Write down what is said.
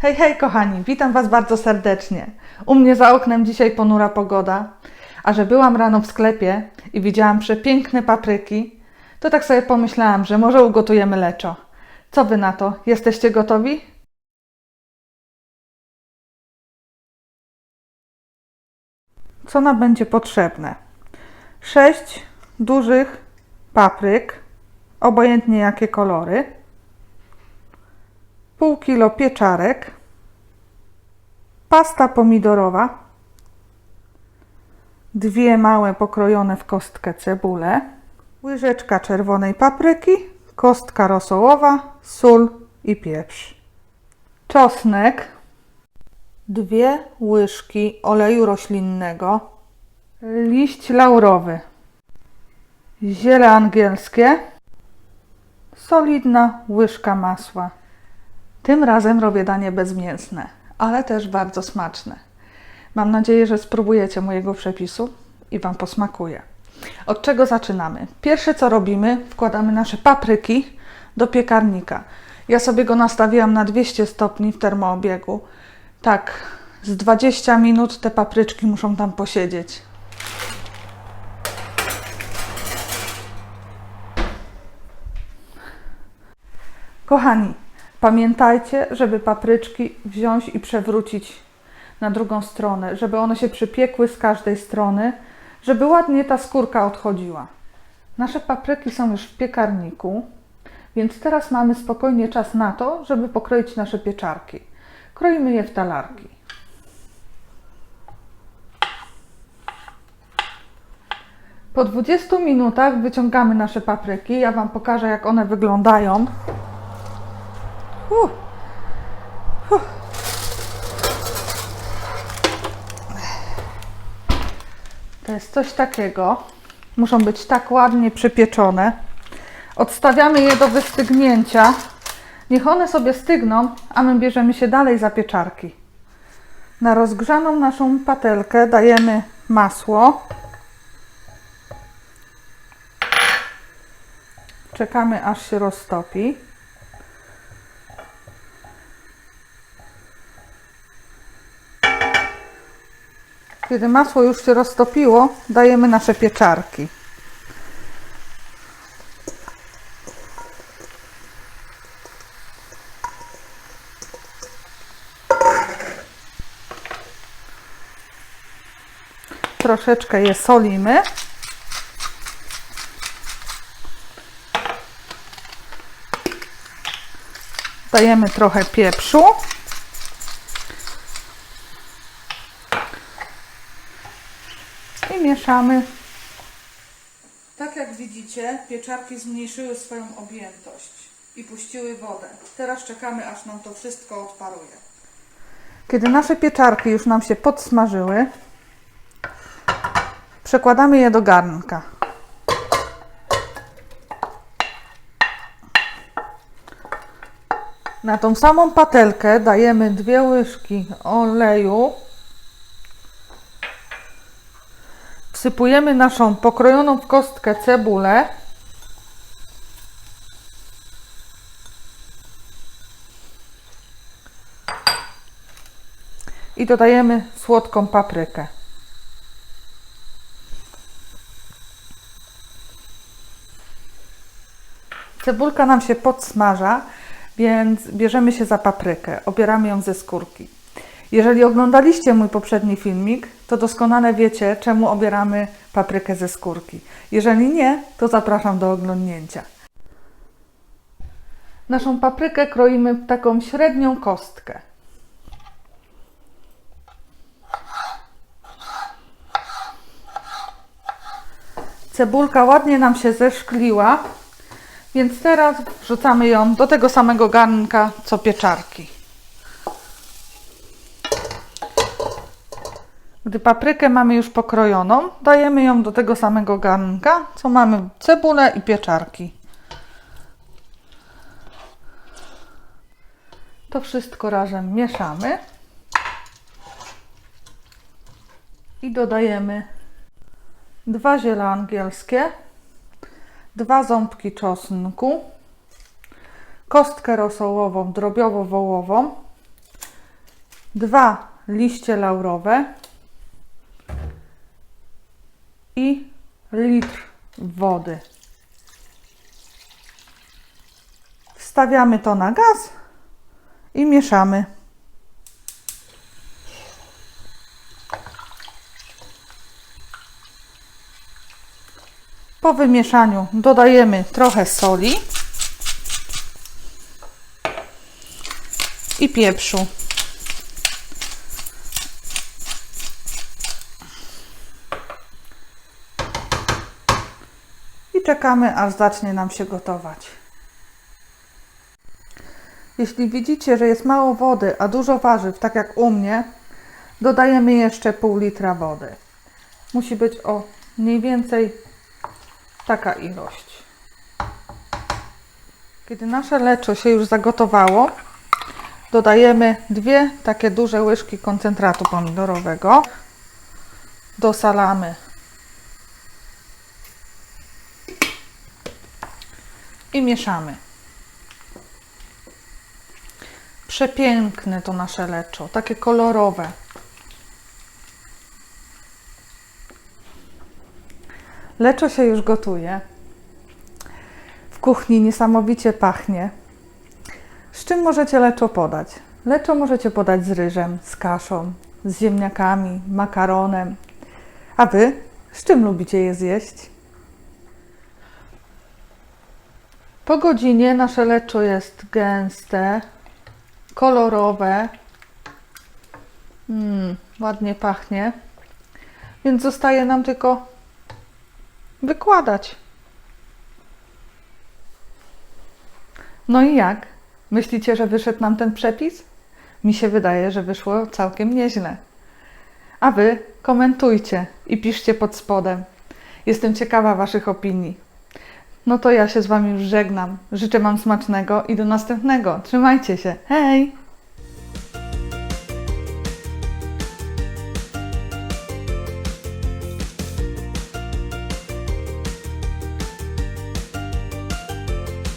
Hej, hej, kochani, witam Was bardzo serdecznie. U mnie za oknem dzisiaj ponura pogoda, a że byłam rano w sklepie i widziałam przepiękne papryki, to tak sobie pomyślałam, że może ugotujemy leczo. Co Wy na to? Jesteście gotowi? Co nam będzie potrzebne? Sześć dużych papryk, obojętnie jakie kolory, pół kilo pieczarek, pasta pomidorowa, dwie małe pokrojone w kostkę cebule, łyżeczka czerwonej papryki, kostka rosołowa, sól i pieprz. Czosnek, dwie łyżki oleju roślinnego, liść laurowy, ziele angielskie, solidna łyżka masła. Tym razem robię danie bezmięsne, ale też bardzo smaczne. Mam nadzieję, że spróbujecie mojego przepisu i Wam posmakuje. Od czego zaczynamy? Pierwsze co robimy, wkładamy nasze papryki do piekarnika. Ja sobie go nastawiłam na 200 stopni w termoobiegu. Tak, z 20 minut te papryczki muszą tam posiedzieć. Kochani, pamiętajcie, żeby papryczki wziąć i przewrócić na drugą stronę, żeby one się przypiekły z każdej strony, żeby ładnie ta skórka odchodziła. Nasze papryki są już w piekarniku, więc teraz mamy spokojnie czas na to, żeby pokroić nasze pieczarki. Kroimy je w talarki. Po 20 minutach wyciągamy nasze papryki. Ja Wam pokażę, jak one wyglądają. Uh. To jest coś takiego. Muszą być tak ładnie przypieczone. Odstawiamy je do wystygnięcia. Niech one sobie stygną, a my bierzemy się dalej za pieczarki. Na rozgrzaną naszą patelkę dajemy masło. Czekamy aż się roztopi. Kiedy masło już się roztopiło, dajemy nasze pieczarki. Troszeczkę je solimy. Dajemy trochę pieprzu. i mieszamy. Tak jak widzicie, pieczarki zmniejszyły swoją objętość i puściły wodę. Teraz czekamy, aż nam to wszystko odparuje. Kiedy nasze pieczarki już nam się podsmażyły, przekładamy je do garnka. Na tą samą patelkę dajemy dwie łyżki oleju Wsypujemy naszą pokrojoną w kostkę cebulę. I dodajemy słodką paprykę. Cebulka nam się podsmaża, więc bierzemy się za paprykę. Obieramy ją ze skórki. Jeżeli oglądaliście mój poprzedni filmik, to doskonale wiecie, czemu obieramy paprykę ze skórki. Jeżeli nie, to zapraszam do oglądnięcia. Naszą paprykę kroimy w taką średnią kostkę. Cebulka ładnie nam się zeszkliła, więc teraz wrzucamy ją do tego samego garnka co pieczarki. Gdy paprykę mamy już pokrojoną, dajemy ją do tego samego garnka, co mamy cebulę i pieczarki. To wszystko razem mieszamy i dodajemy dwa ziele angielskie, dwa ząbki czosnku, kostkę rosołową drobiowo-wołową, dwa liście laurowe i litr wody. Wstawiamy to na gaz i mieszamy. Po wymieszaniu dodajemy trochę soli i pieprzu. Czekamy, aż zacznie nam się gotować. Jeśli widzicie, że jest mało wody, a dużo warzyw, tak jak u mnie, dodajemy jeszcze pół litra wody. Musi być o mniej więcej taka ilość. Kiedy nasze leczo się już zagotowało, dodajemy dwie takie duże łyżki koncentratu pomidorowego. Dosalamy. I mieszamy. Przepiękne to nasze leczo, takie kolorowe. Leczo się już gotuje. W kuchni niesamowicie pachnie. Z czym możecie leczo podać? Leczo możecie podać z ryżem, z kaszą, z ziemniakami, makaronem. A wy z czym lubicie je zjeść? Po godzinie nasze leczo jest gęste, kolorowe. Mm, ładnie pachnie. Więc zostaje nam tylko wykładać. No i jak? Myślicie, że wyszedł nam ten przepis? Mi się wydaje, że wyszło całkiem nieźle. A wy komentujcie i piszcie pod spodem. Jestem ciekawa Waszych opinii. No to ja się z Wami już żegnam. Życzę Wam smacznego i do następnego. Trzymajcie się. Hej!